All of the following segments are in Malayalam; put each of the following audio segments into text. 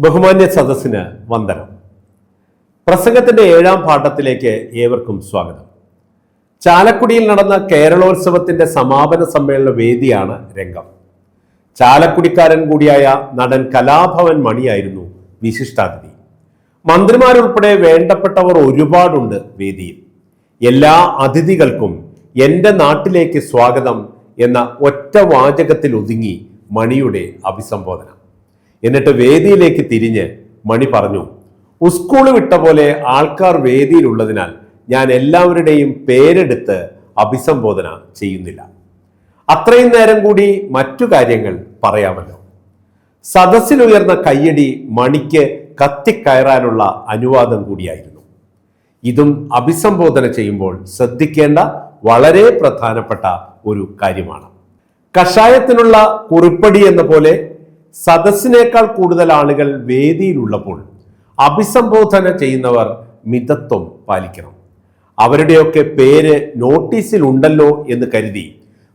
ബഹുമാന്യ സദസ്സിന് വന്ദനം. പ്രസംഗത്തിന്റെ ഏഴാം പാഠത്തിലേക്ക് ഏവർക്കും സ്വാഗതം. ചാലക്കുടിയിൽ നടന്ന കേരളോത്സവത്തിന്റെ സമാപന സമ്മേളന വേദിയാണ് രംഗം. ചാലക്കുടിക്കാരൻ കൂടിയായ നടൻ കലാഭവൻ മണിയായിരുന്നു വിശിഷ്ടാതിഥി. മന്ത്രിമാരുൾപ്പെടെ വേണ്ടപ്പെട്ടവർ ഒരുപാടുണ്ട് വേദിയിൽ. എല്ലാ അതിഥികൾക്കും എന്റെ നാട്ടിലേക്ക് സ്വാഗതം എന്ന ഒറ്റ വാചകത്തിൽ ഒതുങ്ങി മണിയുടെ അഭിസംബോധന. എന്നിട്ട് വേദിയിലേക്ക് തിരിഞ്ഞ് മണി പറഞ്ഞു ഉസ്കൂൾ വിട്ട പോലെ ആൾക്കാർ വേദിയിലുള്ളതിനാൽ ഞാൻ എല്ലാവരുടെയും പേരെടുത്ത് അഭിസംബോധന ചെയ്യുന്നില്ല. അത്രയും നേരം കൂടി മറ്റു കാര്യങ്ങൾ പറയാമല്ലോ. സദസ്സിലുയർന്ന കയ്യടി മണിക്ക് കത്തിക്കയറാനുള്ള അനുവാദം കൂടിയായിരുന്നു. ഇതും അഭിസംബോധന ചെയ്യുമ്പോൾ ശ്രദ്ധിക്കേണ്ട വളരെ പ്രധാനപ്പെട്ട ഒരു കാര്യമാണ്. കഷായത്തിനുള്ള കുറിപ്പടി എന്ന പോലെ സദസ്സിനേക്കാൾ കൂടുതൽ ആളുകൾ വേദിയിലുള്ളപ്പോൾ അഭിസംബോധന ചെയ്യുന്നവർ മിതത്വം പാലിക്കണം. അവരുടെയൊക്കെ പേര് നോട്ടീസിൽ ഉണ്ടല്ലോ എന്ന് കരുതി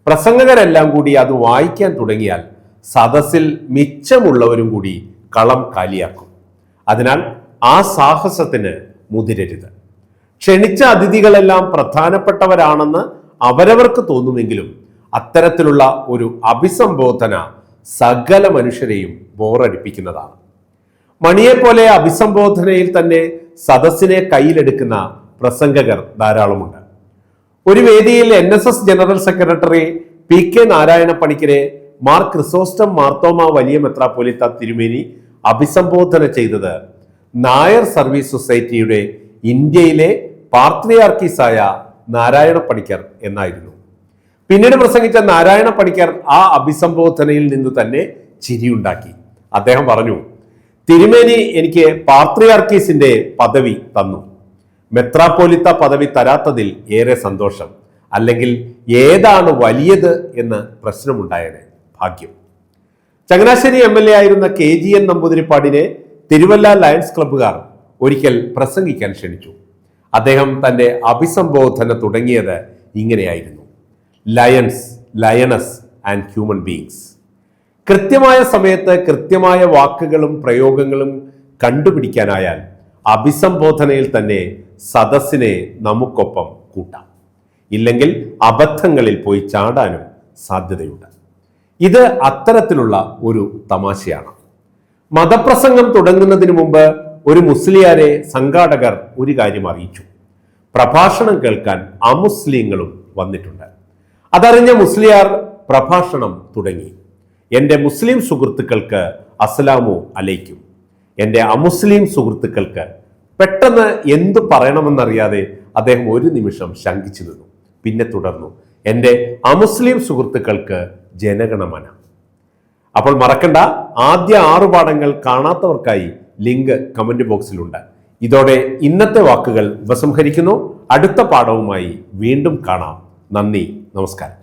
പ്രസംഗകരെല്ലാം കൂടി അത് വായിക്കാൻ തുടങ്ങിയാൽ സദസ്സിൽ മിച്ചമുള്ളവരും കൂടി കളം കാലിയാക്കും. അതിനാൽ ആ സാഹസത്തിന് മുതിരരുത്. ക്ഷണിച്ച അതിഥികളെല്ലാം പ്രധാനപ്പെട്ടവരാണെന്ന് അവരവർക്ക് തോന്നുമെങ്കിലും അത്തരത്തിലുള്ള ഒരു അഭിസംബോധന സകല മനുഷ്യരെയും ബോറടിപ്പിക്കുന്നതാണ്. മണിയെപ്പോലെ അഭിസംബോധനയിൽ തന്നെ സദസ്സിനെ കയ്യിലെടുക്കുന്ന പ്രസംഗകർ ധാരാളമുണ്ട്. ഒരു വേദിയിൽ N S S general secretary P K Narayana Panicker Mar Chrysostom Marthoma വലിയ മെത്രാപ്പൊലിത്ത തിരുമേനി അഭിസംബോധന ചെയ്തത് നായർ സർവീസ് സൊസൈറ്റിയുടെ ഇന്ത്യയിലെ പാർത്രിയാർക്കീസായ നാരായണ പണിക്കർ എന്നായിരുന്നു. പിന്നീട് പ്രസംഗിച്ച നാരായണ പണിക്കർ ആ അഭിസംബോധനയിൽ നിന്ന് തന്നെ ചിരിയുണ്ടാക്കി. അദ്ദേഹം പറഞ്ഞു തിരുമേനി എനിക്ക് പാത്രിയാർക്കീസിന്റെ പദവി തന്നു. മെത്രാപ്പോലിത്ത പദവി തരാത്തതിൽ ഏറെ സന്തോഷം. അല്ലെങ്കിൽ ഏതാണ് വലിയത് എന്ന് പ്രശ്നമുണ്ടായത് ഭാഗ്യം. ചങ്ങനാശ്ശേരി എം എൽ എ ആയിരുന്ന കെ ജി എൻ നമ്പൂതിരിപ്പാടിനെ തിരുവല്ല ലയൺസ് ക്ലബ്ബുകാർ ഒരിക്കൽ പ്രസംഗിക്കാൻ ക്ഷണിച്ചു. അദ്ദേഹം തന്റെ അഭിസംബോധന തുടങ്ങിയത് ഇങ്ങനെയായിരുന്നു. Lions lionesses and human beings കൃത്യമായ സമയത്ത് കൃത്യമായ വാക്കുകളും പ്രയോഗങ്ങളും കണ്ടുപിടിക്കാനായാൽ അഭിസംബോധനയിൽ തന്നെ സദസ്സിനെ നമുക്കൊപ്പം കൂട്ടാം. ഇല്ലെങ്കിൽ അബദ്ധങ്ങളിൽ പോയി ചാടാനും സാധ്യതയുണ്ട്. ഇത് അത്തരത്തിലുള്ള ഒരു തമാശയാണ്. മതപ്രസംഗം തുടങ്ങുന്നതിന് മുമ്പ് ഒരു മുസ്ലിയാരെ സംഘാടകർ ഒരു കാര്യം അറിയിച്ചു. പ്രഭാഷണം കേൾക്കാൻ അമുസ്ലിങ്ങളും വന്നിട്ടുണ്ട്. അതറിഞ്ഞ മുസ്ലിയാർ പ്രഭാഷണം തുടങ്ങി. എന്റെ മുസ്ലിം സുഹൃത്തുക്കൾക്ക് അസ്സലാമു അലൈക്കും. എന്റെ അമുസ്ലിം സുഹൃത്തുക്കൾക്ക് പെട്ടെന്ന് എന്തു പറയണമെന്നറിയാതെ അദ്ദേഹം ഒരു നിമിഷം ശങ്കിച്ചു നിന്നു. പിന്നെ തുടർന്നു. എന്റെ അമുസ്ലിം സുഹൃത്തുക്കൾക്ക് ജനഗണമന. അപ്പോൾ മറക്കണ്ട ആദ്യ ആറു പാഠങ്ങൾ കാണാത്തവർക്കായി ലിങ്ക് കമന്റ് ബോക്സിലുണ്ട്. ഇതോടെ ഇന്നത്തെ വാക്കുകൾ ഉപസംഹരിക്കുന്നു. അടുത്ത പാഠവുമായി വീണ്ടും കാണാം. നന്ദി. നമസ്കാരം.